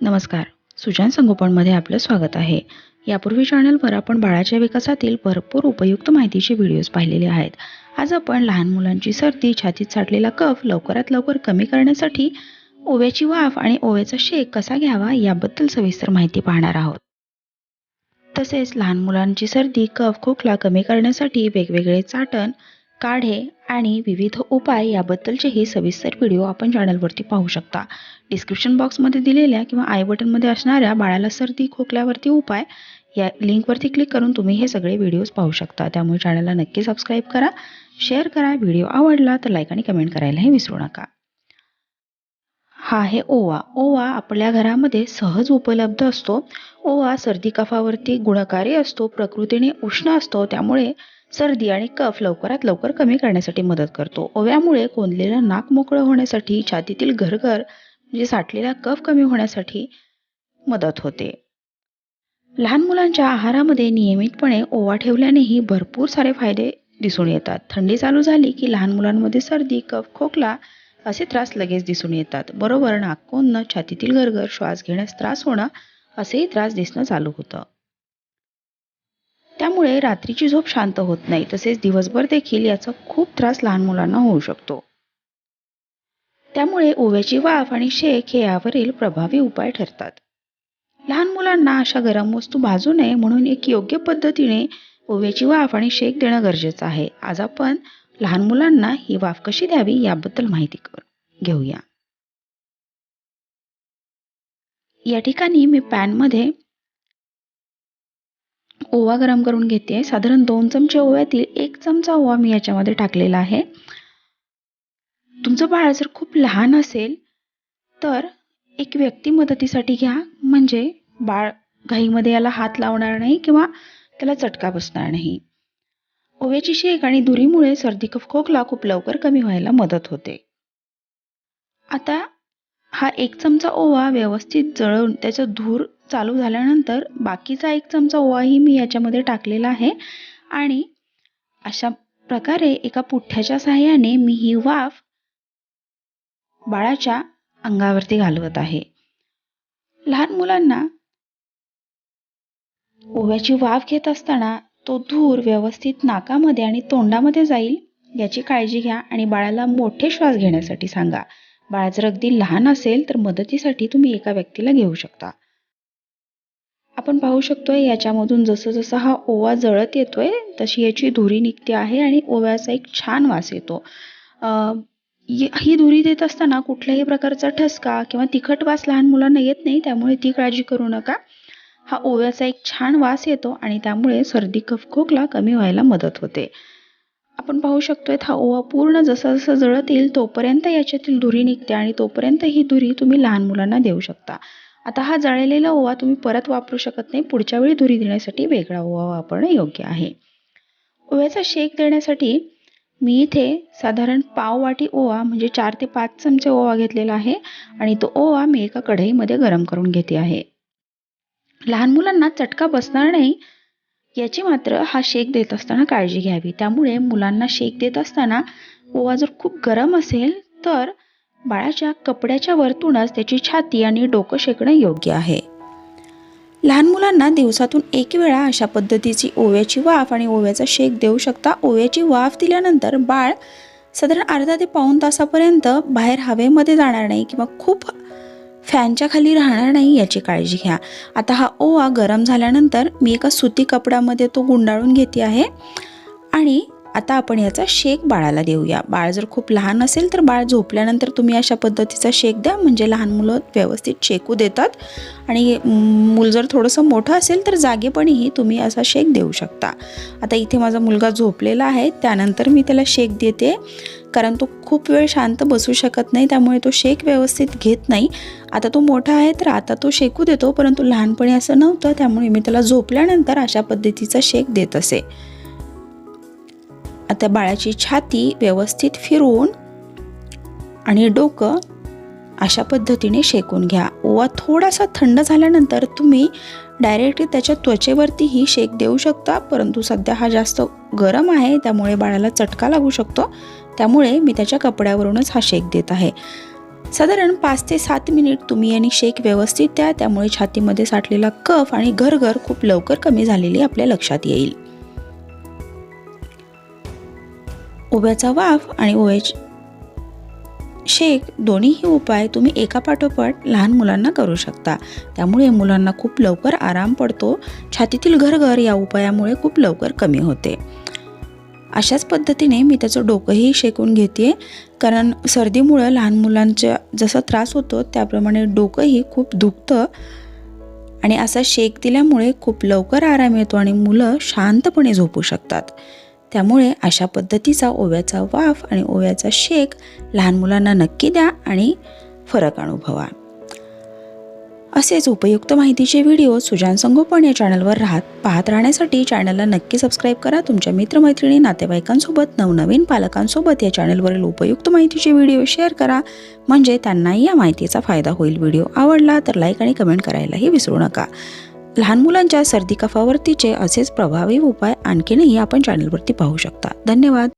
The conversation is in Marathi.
नमस्कार. सुजान संगोपनमध्ये आपलं स्वागत आहे. यापूर्वी चॅनलवर आपण बाळाच्या विकासातील भरपूर उपयुक्त माहितीचे व्हिडिओज पाहिलेले आहेत. आज आपण लहान मुलांची सर्दी छातीत साठलेला कफ लवकरात लवकर कमी करण्यासाठी ओव्याची वाफ आणि ओव्याचा शेक कसा घ्यावा याबद्दल सविस्तर माहिती पाहणार आहोत. तसेच लहान मुलांची सर्दी कफ खोकला कमी करण्यासाठी वेगवेगळे चाटण काढे आणि विविध उपाय याबद्दलचेही सविस्तर व्हिडिओ आपण चॅनलवरती पाहू शकता. डिस्क्रिप्शन बॉक्समध्ये दिलेल्या किंवा आय बटनमध्ये असणाऱ्या बाळाला सर्दी खोकल्यावरती उपाय या लिंकवरती क्लिक करून तुम्ही हे सगळे व्हिडिओज पाहू शकता. त्यामुळे चॅनलला नक्की सबस्क्राईब करा शेअर करा व्हिडिओ आवडला तर लाईक आणि कमेंट करायलाही विसरू नका. हा आहे ओवा. ओवा आपल्या घरामध्ये सहज उपलब्ध असतो. ओवा सर्दी कफावरती गुणकारी असतो प्रकृतीने उष्ण असतो त्यामुळे सर्दी आणि कफ लवकरात लवकर कमी करण्यासाठी मदत करतो. ओव्यामुळे कोंदलेलं नाक मोकळं होण्यासाठी छातीतील घरघर म्हणजे साठलेला कफ कमी होण्यासाठी मदत होते. लहान मुलांच्या आहारामध्ये नियमितपणे ओवा ठेवल्यानेही भरपूर सारे फायदे दिसून येतात. थंडी चालू झाली की लहान मुलांमध्ये सर्दी कफ खोकला असे त्रास लगेच दिसून येतात. बरोबर नाक छातीतील घरघर श्वास घेण्यास त्रास होणं असेही त्रास दिसणं चालू होतं. त्यामुळे रात्रीची झोप शांत होत नाही. तसेच दिवसभर देखील याचा खूप त्रास लहान मुलांना होऊ शकतो. त्यामुळे ओव्याची वाफ आणि शेक हे यावरील प्रभावी उपाय ठरतात. लहान मुलांना अशा गरम वस्तू भाजू नये म्हणून एक योग्य पद्धतीने ओव्याची वाफ आणि शेक देणं गरजेचं आहे. आज आपण लहान मुलांना ही वाफ कशी द्यावी याबद्दल माहिती घेऊया. या ठिकाणी मी पॅनमध्ये ओवा गरम करून घेते. साधारण दोन चमचे ओव्यातील एक चमचा ओवा मी याच्यामध्ये टाकलेला आहे. तुमचं बाळ जर खूप लहान असेल तर एक व्यक्ती मदतीसाठी घ्या. म्हणजे बाळ घाईमध्ये याला हात लावणार नाही किंवा त्याला चटका बसणार नाही. ओव्याची शेक आणि धुरीमुळे सर्दी कफ खोकला खूप लवकर कमी व्हायला मदत होते. आता हा एक चमचा ओवा व्यवस्थित जळवून त्याचा धूर चालू झाल्यानंतर बाकीचा एक चमचा ओवाही मी याच्यामध्ये टाकलेला आहे आणि अशा प्रकारे एका पुठ्ठ्याच्या सहाय्याने मी ही वाफ बाळाच्या अंगावरती घालवत आहे. लहान मुलांना ओव्याची वाफ घेत असताना तो धूर व्यवस्थित नाकामध्ये आणि तोंडामध्ये जाईल याची काळजी घ्या आणि बाळाला मोठे श्वास घेण्यासाठी सांगा. बाळ जर अगदी लहान असेल तर मदतीसाठी तुम्ही एका व्यक्तीला घेऊ शकता. आपण पाहू शकतोय याच्यामधून जसं जसं हा ओवा जळत येतोय तशी याची धुरी निघते आहे आणि ओव्याचा एक छान वास येतो. ही धुरी देत असताना कुठल्याही प्रकारचा ठसका किंवा तिखट वास लहान मुलांना येत नाही त्यामुळे ती काळजी करू नका. हा ओव्याचा एक छान वास येतो आणि त्यामुळे सर्दी कफ खोकला कमी व्हायला मदत होते. आपण पाहू शकतोय हा ओवा पूर्ण जसा जसा जळत येईल तोपर्यंत याच्यातील धुरी निघते आणि तोपर्यंत ही धुरी तुम्ही लहान मुलांना देऊ शकता. आता हा जळलेला ओवा तुम्ही परत वापरू शकत नाही पुढच्या वेळी धुरी देण्यासाठी वेगळा ओवा वापरणं योग्य आहे. ओव्याचा शेक देण्यासाठी मी इथे साधारण पाव वाटी ओवा म्हणजे चार ते पाच चमचे ओवा घेतलेला आहे आणि तो ओवा मी एका कढईमध्ये गरम करून घेते आहे. लहान मुलांना चटका बसणार नाही याची मात्र हा शेक देत असताना काळजी घ्यावी. त्यामुळे मुलांना शेक देत असताना ओवा जर खूप गरम असेल तर बाळाच्या कपड्याच्या वरतूनच त्याची छाती आणि डोकं शेकणं योग्य आहे. लहान मुलांना दिवसातून एक वेळा अशा पद्धतीची ओव्याची वाफ आणि ओव्याचा शेक देऊ शकता. ओव्याची वाफ दिल्यानंतर बाळ साधारण अर्धा ते पाऊण तासापर्यंत बाहेर हवेमध्ये जाणार नाही किंवा खूप फॅनच्या खाली राहणार नाही याची काळजी घ्या. आता हा ओवा गरम झाल्यानंतर मी एका सुती कपड्यामध्ये तो गुंडाळून घेते आहे. आणि आता आपण याचा शेक बाळाला देऊया. बाळ जर खूप लहान असेल तर बाळ झोपल्यानंतर तुम्ही अशा पद्धतीचा शेक द्या. म्हणजे लहान मुलं व्यवस्थित शेकू देतात. आणि मूल जर थोडंसं मोठं असेल तर जागेपणीही तुम्ही असा शेक देऊ शकता. आता इथे माझा मुलगा झोपलेला आहे. त्यानंतर मी त्याला शेक देते. कारण तो खूप वेळ शांत बसू शकत नाही. त्यामुळे तो शेक व्यवस्थित घेत नाही. आता तो मोठा आहे तर आता तो शेकू देतो. परंतु लहानपणी असं नव्हतं. त्यामुळे मी त्याला झोपल्यानंतर अशा पद्धतीचा शेक देत असे. आता बाळाची छाती व्यवस्थित फिरवून आणि डोकं अशा पद्धतीने शेकून घ्या. ओवा थोडासा थंड झाल्यानंतर तुम्ही डायरेक्टली त्याच्या त्वचेवरतीही शेक देऊ शकता परंतु सध्या हा जास्त गरम आहे त्यामुळे बाळाला चटका लागू शकतो. त्यामुळे मी त्याच्या कपड्यावरूनच हा शेक देत आहे. साधारण पाच ते सात मिनिट तुम्ही आणि शेक व्यवस्थित द्या त्यामुळे छातीमध्ये साठलेला कफ आणि घरघर खूप लवकर कमी झालेली आपल्या लक्षात येईल. ओव्याचा वाफ आणि ओव्याची शेक दोन्हीही उपाय तुम्ही एका पाठोपाठ लहान मुलांना करू शकता. त्यामुळे मुलांना खूप लवकर आराम पडतो. छातीतील घरघर या उपायामुळे खूप लवकर कमी होते. अशाच पद्धतीने मी त्याचं डोकंही शेकून घेते कारण सर्दीमुळं लहान मुलांच्या जसा त्रास होतो त्याप्रमाणे डोकंही खूप दुखतं. आणि असा शेक दिल्यामुळे खूप लवकर आराम येतो आणि मुलं शांतपणे झोपू शकतात. त्यामुळे अशा पद्धतीचा ओव्याचा वाफ आणि ओव्याचा शेक लहान मुलांना नक्की द्या आणि फरक अनुभवा. असेच उपयुक्त माहितीचे व्हिडिओ सुजान संगोपन या चॅनलवर राहत पाहत राहण्यासाठी चॅनलला नक्की सबस्क्राईब करा. तुमच्या मित्रमैत्रिणी नातेवाईकांसोबत नवनवीन पालकांसोबत या चॅनलवरील उपयुक्त माहितीचे व्हिडिओ शेअर करा. म्हणजे त्यांनाही या माहितीचा फायदा होईल. व्हिडिओ आवडला तर लाईक आणि कमेंट करायलाही विसरू नका. लहान मुलांच्या सर्दी कफावरतीचे असेच प्रभावी उपाय आणखीनही आपण चॅनलवरती पाहू शकता. धन्यवाद.